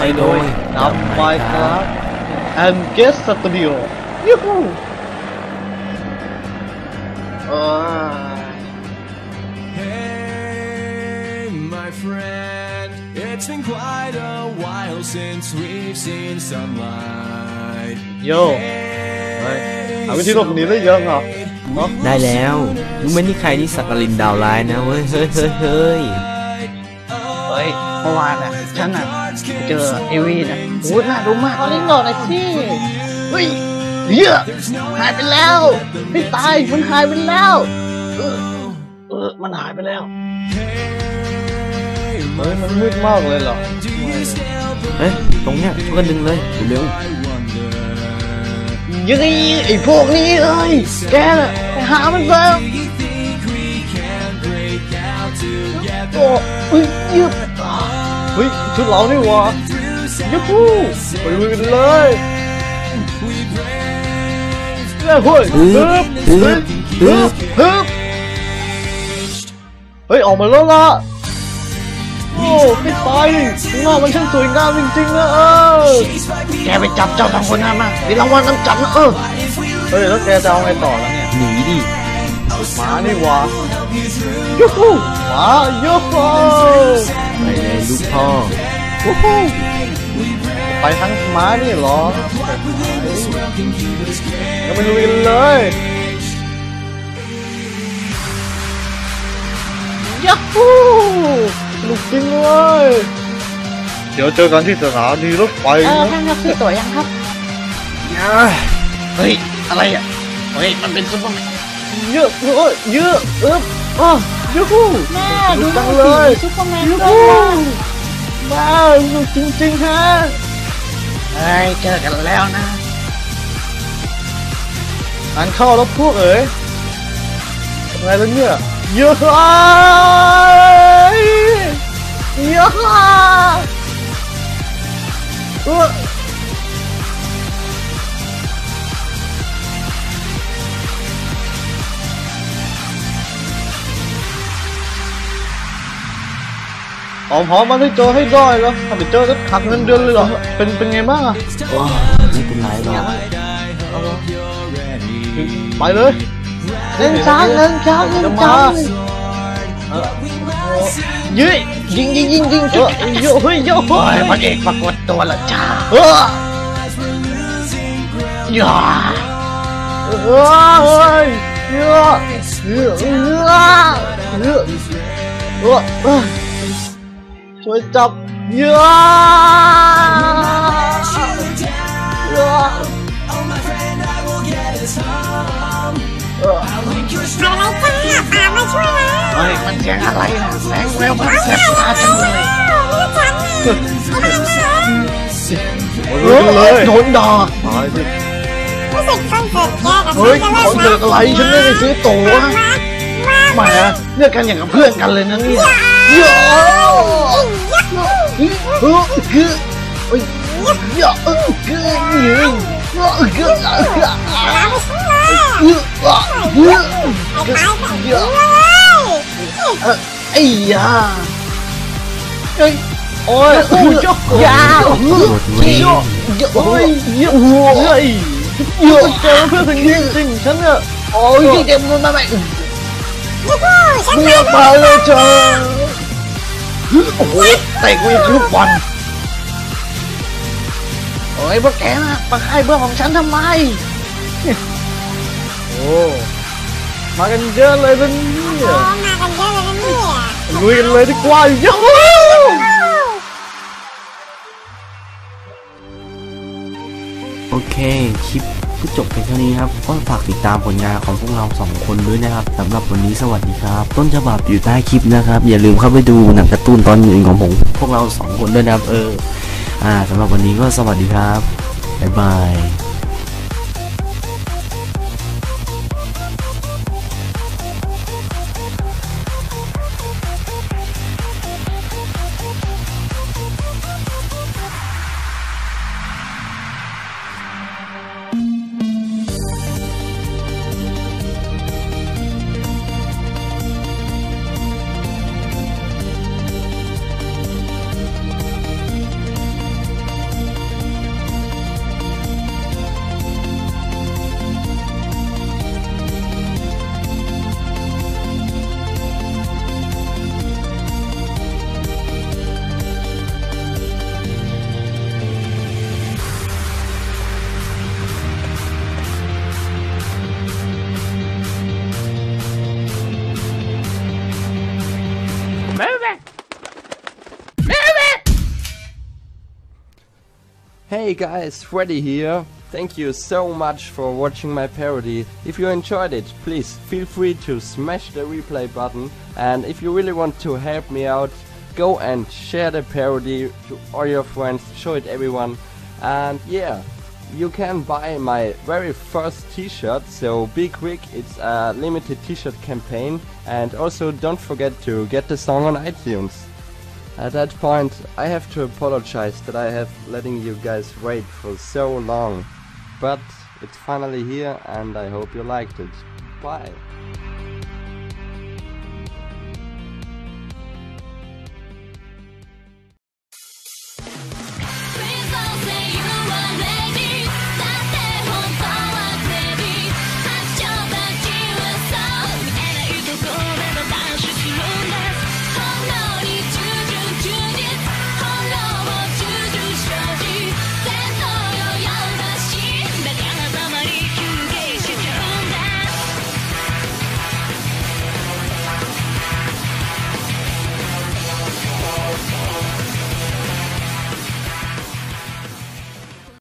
อบให้โดยนำไปครับ and guest studio ยูฮูเออ Hey, my friend, it's been quite a while since we've seen sunlight. โย่เฮ้ยหาวิธีหลบหนีได้เยอะเหรอเนาะได้แล้วรู้ไหมนี่ใครนี่สักกลินดาวร้ายนะเว้ย เฮ้ยเฮ้ยเฮ้ยเฮ้ยเมื่อวานน่ะ ฉันน่ะไปเจอเอวีน่ะโอ้น่าดูมากเอาลิ้นหน่อยหน่อยสิเฮ้ยเหี้ยหายไปแล้วไม่ตายมันหายไปแล้วเออเออมันหายไปแล้วเฮ้ยมันมืดมากเลยเหรอเฮ้ยตรงเนี้ยช่วยกันดึงเลยเร็วยังไงไอ้พวกนี้เอ้ยแกน่ะไปหามันซะโอ้เฮ้ยยึบเฮ้ยชุดเรานี่หวะยูฮูไปลุยกันเลยเฮ้ยเฮ้ยฮึฮึบบฮึฮึบบฮึฮึบบเฮ้ยออกมาแล้วล่ะโอ้ไม่ตายดิข้างนอกมันช่างสวยงามจริงๆนะเออแกไปจับเจ้าสองคนนั้นมามีรางวัลนำจับนะเออเฮ้ยแล้วแกจะเอาไงต่อแล้วเนี่ยหนีดิหมานี่หวะยูฮูหมายูฮู ไปเลยลูกพ่อยูฮูไปทั้งหมานี่เหรอก็ไปลุยกันเลยยูฮูสนุกจริงเลย เดี๋ยวเจอกันที่สถานีรถไฟเออนะท่านครับซื้อตั๋วยังครับเฮ้ย อะไรอะ เฮ้ย มันเป็นซุปเปอร์แมนเยอะเออเยอะเอออะยูฮูแม่สนุดูกจังสิเลยซุปเปอร์แมนยูด้วฮูย ว้าวสนุกจริงๆฮะไอ้เจอกันแล้วนะงานเข้ารบพวกเอ๋ยอะไรแล้วเนี่ยเยอะเยอะเออ หอมหอมมาให้เจอให้ได้แล้วถ้าไปเจอจะหักเงินเดือนเลยเหรอ เป็นเป็นไงบ้างอะว้าวไม่เป็นไรหรอกไปเลยเงินช้างเงินช้างเงินจะช้ามางยืยยิงยิงยิงยิงเออโยเฮ้ยโยโอ้ยพระเอกปรากฏตัวและจ้าเอออย่าเออเฮ้ยเยอะเยอะเยอะเยอะเออเออช่วยจับเยอะเยอะเออเฮ้ยมันเสียงอะ ไรนะแสงแววมันแสบตาจังเลยเออเลยโดนด่าตายสิรู้สึกคอนเสิร์ตแกกับเฮ้ยฉันคอนเสิร์ตอะไรฉันไม่ได้ซื้อตั๋วแหมเลือกกันอย่างกับเพื่อนกันเลยนะเนี่ยเยอะ ยาเอ้ยโอ้ยโอ้ยยาเยอะเยอะโอ้ยเยอะเฮ้ยเยอะเจอเพื่อนสนิทจริงฉันเนี่ยโอ้ยเต็มมันมาไหมยูฮูฉันเรียกมาเลยเธอโอ้โหเตะกูอีกลูกบอลเฮ้ยพวกแกนะมาค่ายเพื่อนของฉันทำไมโอ้มากันเยอะเลยนะเนี่โอ้ยมากันเยอะเลยนะเนี่ย ลุยกันเลยดีกว่ายูโอเค คลิปก็จบไปเท่านี้ครับ ก็ฝากติดตามผลงานของพวกเราสองคนด้วยนะครับสำหรับวันนี้สวัสดีครับ ต้นฉบับอยู่ใต้คลิปนะครับ อย่าลืมเข้าไปดูหนังการ์ตูนตอนอื่นของผมพวกเราสองคนด้วยนะครับ เออ อ่าสำหรับวันนี้ก็สวัสดีครับบ๊ายบาย Hey guys, Freddy here. Thank you so much for watching my parody. If you enjoyed it, please feel free to smash the replay button. And if you really want to help me out, go and share the parody to all your friends, show it everyone. And yeah, you can buy my very first t-shirt, so be quick, it's a limited t-shirt campaign. And also don't forget to get the song on iTunes. At that point, I have to apologize that I have letting you guys wait for so long. But it's finally here and I hope you liked it. Bye.